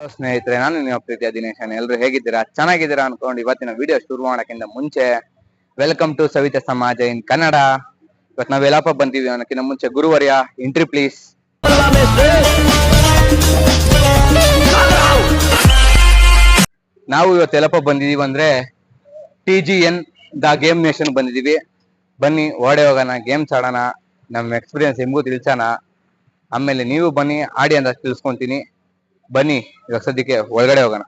ಸ್ನೇಹಿತರೆ, ನಾನು ನಿಮ್ಮ ಪ್ರೀತಿಯ ದಿನೇಶನ್ ಎಲ್ಲರೂ ಹೇಗಿದ್ದೀರಾ? ಚೆನ್ನಾಗಿದ್ದೀರಾ ಅನ್ಕೊಂಡು ಇವತ್ತಿನ ವಿಡಿಯೋ ಶುರು ಮಾಡೋಕ್ಕಿಂತ ಮುಂಚೆ ವೆಲ್ಕಮ್ ಟು ಸವಿತಾ ಸಮಾಜ ಇನ್ ಕನ್ನಡ ಇವತ್ತು ನಾವು ಎಲ್ಲಪ್ಪ ಬಂದಿವಿ ಅನ್ನೋಕ್ಕಿಂತ ಮುಂಚೆ ಗುರುವರ್ಯ ಎಂಟ್ರಿ ಪ್ಲೀಸ್ ನಾವು ಇವತ್ತು ಎಲ್ಲಪ್ಪ ಬಂದಿದೀವಿ ಅಂದ್ರೆ T G N the game nation ಬಂದಿದೀವಿ ಬನ್ನಿ, ಓಡೆ ಹೋಗೋಣ ಗೇಮ್ಸ್ ಆಡೋಣ. ನಮ್ಮ ಎಕ್ಸ್ಪೀರಿಯನ್ಸ್ ಹೆಂಗೂ ತಿಳ್ಸೋಣ. ಆಮೇಲೆ ನೀವು ಬನ್ನಿ, ಆಡಿ ಅಂತ ತಿಳ್ಸ್ಕೊಂತೀನಿ. ಬನ್ನಿ ಇವಾಗ ಸದ್ಯಕ್ಕೆ ಒಳಗಡೆ ಹೋಗೋಣ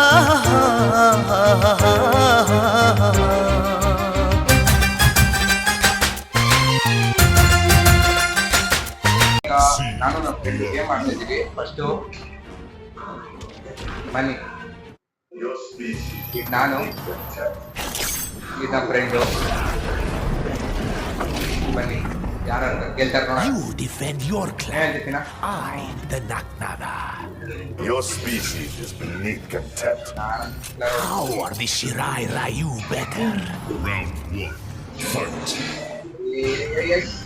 ಆಹಾಹಾ, mas jadi pas itu gimana nih kita no kita brendo gimana nih You defend your clan. Eh, I, the Naknada. Your species is beneath contempt. How are the Shirai Ryu better? Round one. Fight. Yes.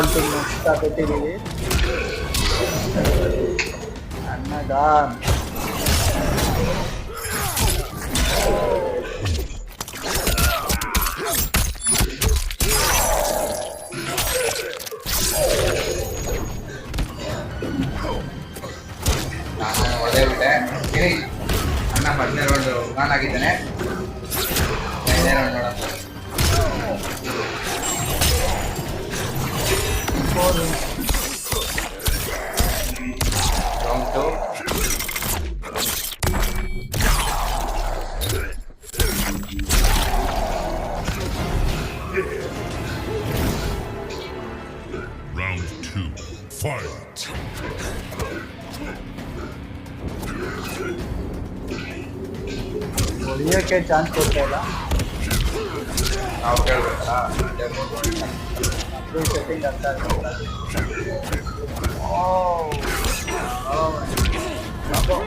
완전 멋있다, 베테리. 안나다. ಹೊಡಿಯೋಕ್ಕೆ chance ಕೊಡ್ತಾ ಇಲ್ಲ ನಾವು ಕೇಳ್ಬೇಕಲ್ಲ ಅದು setting ಅರ್ಥ ಆಗ್ತಿಲ್ಲ ತಗೋ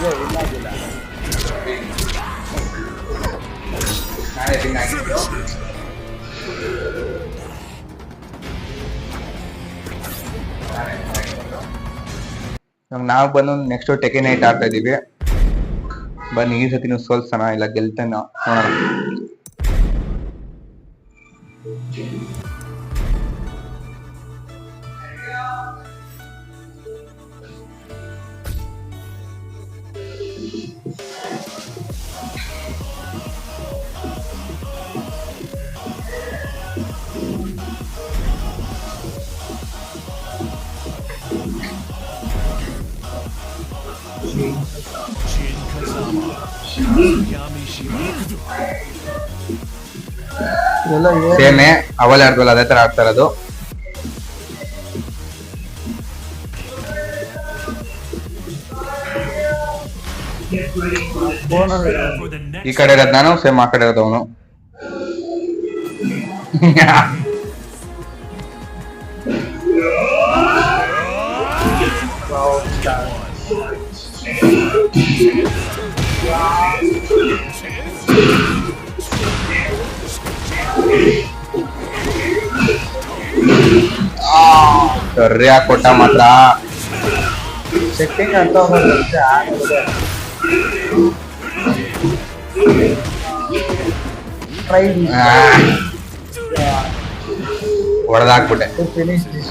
ಇದೆ ಇಲ್ಲ ಆಗಿಲ್ಲ Win. ನಾನೇ ನಾವು ಬಂದು ನೆಕ್ಸ್ಟ್ ಟೆಕೆ ನೈಟ್ ಆಡ್ತಾ ಇದೀವಿ ಬನ್ನಿ, ಈ ಸತಿ ನೀವು ಇಲ್ಲ ಗೆಲ್ತಾನ ನೋಡೋಣ Shin Kazama. ಸೇಮೆ ಅವಲ್ ಆಡ್ದಲ್ಲ ಅದೇ ತರ ಆಡ್ತಾ ಇರೋದು ಈ ಕಡೆ ಇರೋದು ನಾನು, ಸೇಮ್ ಆ ಕಡೆ ಇರೋದು ಅವನು ಸರಿಯಾಗಿ ಕೊಟ್ಟ ಮಾತ್ರ ಸೆಟ್ಟಿಂಗ್ ಅರ್ಥ ಆಗೋದು ಆಗೋದೆ ಟ್ರೈ ಹೊಡೆದಾಕ್ಬಿಟ್ಟೆ ಟು ಫಿನಿಶ್ ದಿಸ್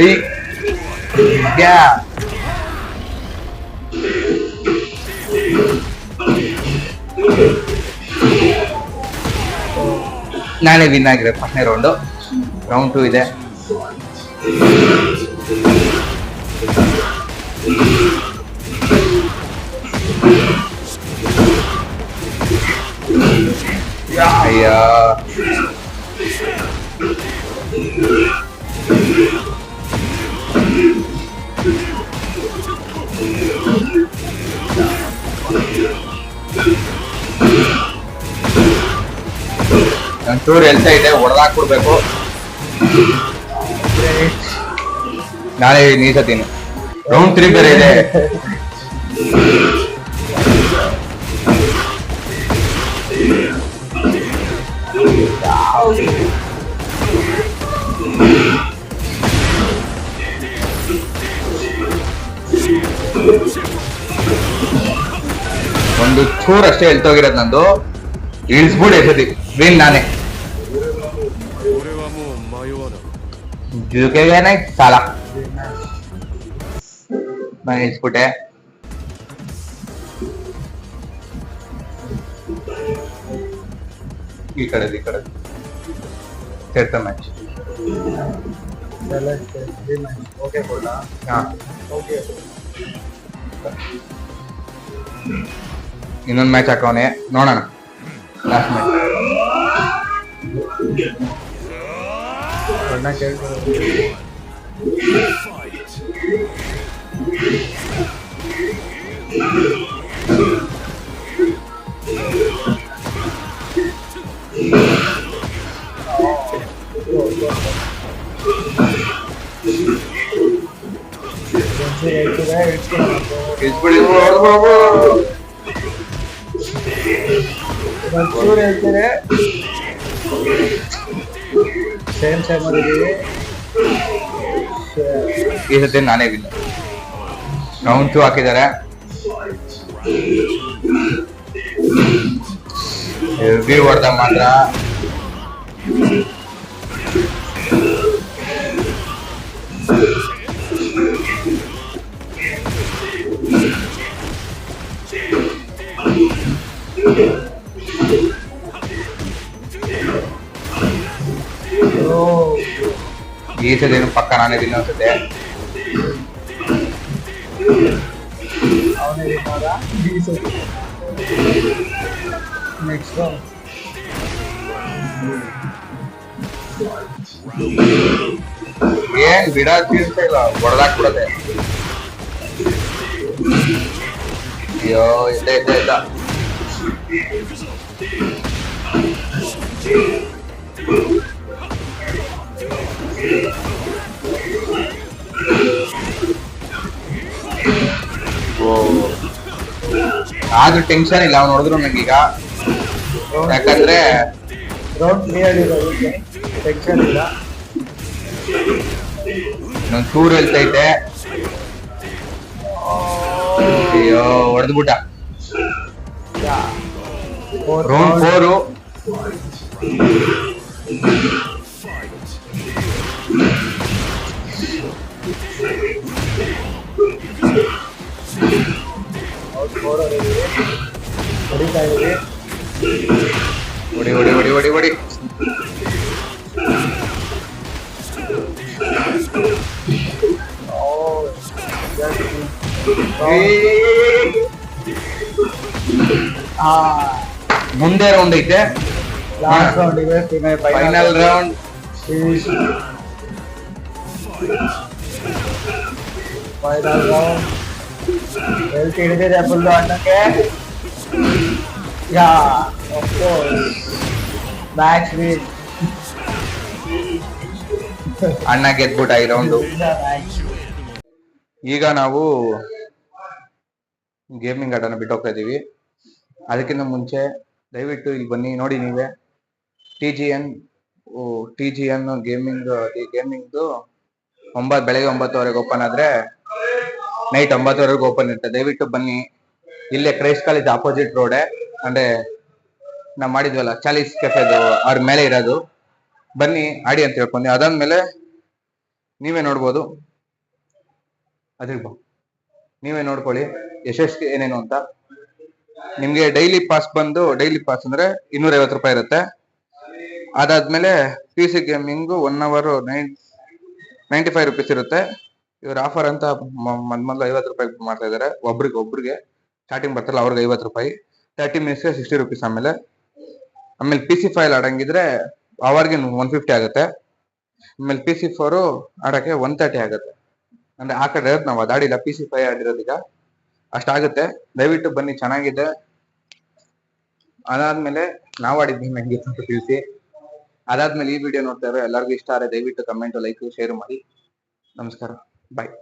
ಈ ನಾಳೆ ವಿನ್ ಆಗಿದೆ ಫಸ್ಟ್ನೇ ರೌಂಡು ರೌಂಡ್ ಟೂ ಇದೆ. ಅಯ್ಯೋ. ಒಂಚೂರು ಎಲ್ತ ಇದೆ ಹೊಡೆದಾಕ್ಬಿಡ್ಬೇಕು ನಾಳೆ ನೀಸತೀನಿ ರೌಂಡ್ ತ್ರೀ ಬೇರೆ ಇದೆ. ಒಂದು ಚೂರ್ ಅಷ್ಟೇ ಹೇಳ್ತೋಗಿರೋದು ನಂದು. ಇಳಿಸ್ಬಿಡು ಎಸತಿ ವಿನ್ ನಾನೇ. ಜುಕೆಗೇನೆ ಸಾಲ ನಾನು ಇಳಿಸ್ಬಿಟ್ಟೆ ಈ ಕಡೆ ಈ ಕಡೆ ಸೇರ್ತ ಮ್ಯಾಚ್ ಓಕೆ ಕೊಡ ಹಾ ಓಕೆ ಇನ್ನೊಂದು ಮ್ಯಾಚ್ ಹಾಕೋನೆ ನೋಡೋಣ ಲಾಸ್ಟ್ ಮ್ಯಾಚ್ என்ன கேட்க It's pretty blah, blah, blah. Let's it, same ಈ ಸತಿ ನಾನೇ ಇಲ್ಲ ಹಾಕಿದ್ದಾರೆ. ಎವಿ ಹೊಡೆದ ಮಾತ್ರ. ಪಕ್ಕ ನಾನೇ ವಿನ್ ಅನ್ಸುತ್ತೆ ಅವನೇ ವಿನ್ನಾದ ನೆಕ್ಸ್ಟ್ ಏನ್ ಬಿಡ ತೀರ್ಸ ಇಲ್ಲ ಹೊಡೆದಾಕ್ಬಿಡತ್ತೆ ಅಯ್ಯೋ ಇಲ್ಲ ಆದ್ರೂ ಟೆನ್ಷನ್ ಇಲ್ಲ ಅವ್ನು ನನಗೆ ಈಗ ಯಾಕಂದ್ರೆ ರೋಡ್ ಕ್ಲಿಯರ್ ಇರೋದಕ್ಕೆ ಟೆನ್ಷನ್ ಇಲ್ಲ. ನನ್ ಟೂರ್ ಹೇಳ್ತೈತೆ ಅಯ್ಯೋ ಹೊಡೆದ್ಬಿಟ್ಟ ರೌಂಡ್ ಫೋರು ಫೋರ್ ಹೊಡಿತಾ ಇದೀವಿ ಹೊಡಿ ಹೊಡಿ ಹೊಡಿ ಹೊಡಿ ಹೊಡಿ. ಮುಂದೆ ರೌಂಡ್ ಐತೆ. ಲಾಸ್ಟ್ ರೌಂಡ್ ಇದೆ ಫೈನಲ್ ರೌಂಡ್ ಫೈನಲ್ ರೌಂಡ್ ಹಿಡಿದಿದೆ ಫುಲ್ಲು ಅಣ್ಣಕ್ಕೆ ಯಾ course. Match ಅಣ್ಣ ಗೆದ್ಬಿಟ್ಟ ಈ ರೌಂಡ್ ಈಗ ನಾವು ಗೇಮಿಂಗ್ ಆಟನ ಬಿಟ್ಟು ಹೋಗ್ತಾ ಇದೀವಿ. ಅದಕ್ಕಿಂತ ಮುಂಚೆ ದಯವಿಟ್ಟು ಇಲ್ಲಿ ಬನ್ನಿ ನೋಡಿ ನೀವೇ. T G N T G N gaming ಗೇಮಿಂಗ್ದು ಒಂಬತ್ತು ಬೆಳಗ್ಗೆ ಒಂಬತ್ತುವರೆಗೆ ಓಪನ್ ಆದ್ರೆ ನೈಟ್ ಒಂಬತ್ತುವರೆಗೆ ಓಪನ್ ಇರುತ್ತೆ. ದಯವಿಟ್ಟು ಬನ್ನಿ. ಇಲ್ಲೇ ಕ್ರೈಸ್ಟ್ ಕಾಲೇಜ್ ಆಪೋಸಿಟ್ ರೋಡೆ ಅಂದ್ರೆ ನಾವು ಮಾಡಿದ್ವಲ್ಲ ಚಾಲೀಸ್ ಕೆಫೆದು ಅವ್ರ ಮೇಲೆ ಇರೋದು. ಬನ್ನಿ, ಆಡಿ ಅಂತ ಹೇಳ್ಕೊಂಡಿ. ಅದಾದ್ಮೇಲೆ ನೀವೇ ನೋಡ್ಬೋದು. ಅದಿರ್ಬೋ. ನೀವೇ ನೋಡ್ಕೊಳ್ಳಿ. ಯಶಸ್ವಿ ಏನೇನು ಅಂತ. ನಿಮ್ಗೆ ಡೈಲಿ ಪಾಸ್ ಬಂದು ಡೈಲಿ ಪಾಸ್ ಅಂದ್ರೆ ಇನ್ನೂರ ಐವತ್ತು ರೂಪಾಯಿ ಇರುತ್ತೆ. ಅದಾದ್ಮೇಲೆ P C gaming one hour nine ninety five rupees ಇರುತ್ತೆ. ಇವ್ರ ಆಫರ್ ಅಂತ ಮೊದ್ ಮೊದಲು ಐವತ್ತು ರೂಪಾಯಿ ಮಾಡ್ತಾ ಇದಾರೆ, ಒಬ್ರಿಗೆ ಒಬ್ರಿಗೆ. ಸ್ಟಾರ್ಟಿಂಗ್ ಬರ್ತಾರಲ್ಲ, ಅವ್ರಿಗೆ ಐವತ್ತು ರೂಪಾಯಿ. ತರ್ಟಿ ಮಿನಿಟ್ಸ್ಗೆ ಸಿಕ್ಸ್ಟಿ ರುಪೀಸ್ ಆಮೇಲೆ. ಆಮೇಲೆ ಪಿ ಸಿ ಫೈಲ್ ಆಡಂಗಿದ್ರೆ ಅವರ್ಗೆ ಒನ್ ಫಿಫ್ಟಿ ಆಗುತ್ತೆ. ಆಮೇಲೆ ಪಿ ಸಿ ಫೋರು ಆಡೋಕ್ಕೆ ಒನ್ ತರ್ಟಿ ಆಗುತ್ತೆ. ಅಂದ್ರೆ ಆ ಕಡೆ ಇರೋದು ನಾವು ಅದಾಡಿಲ್ಲ ಪಿ ಸಿ ಫೈ ಆಡಿರೋದೀಗ ಅಷ್ಟಾಗುತ್ತೆ ದಯವಿಟ್ಟು ಬನ್ನಿ, ಚೆನ್ನಾಗಿದೆ. ಅದಾದ್ಮೇಲೆ ನಾವು ಆಡಿದ್ವಿ ನಂಗೆ ಅಂತ ತಿಳಿಸಿ. ಅದಾದ್ಮೇಲೆ ಈ ವಿಡಿಯೋ ನೋಡ್ತಾ ಇರೋ ಎಲ್ಲರಿಗೂ ಇಷ್ಟ ಆದರೆ ದಯವಿಟ್ಟು ಕಮೆಂಟ್ ಲೈಕ್ ಶೇರ್ ಮಾಡಿ. ನಮಸ್ಕಾರ. ಬಾಯ್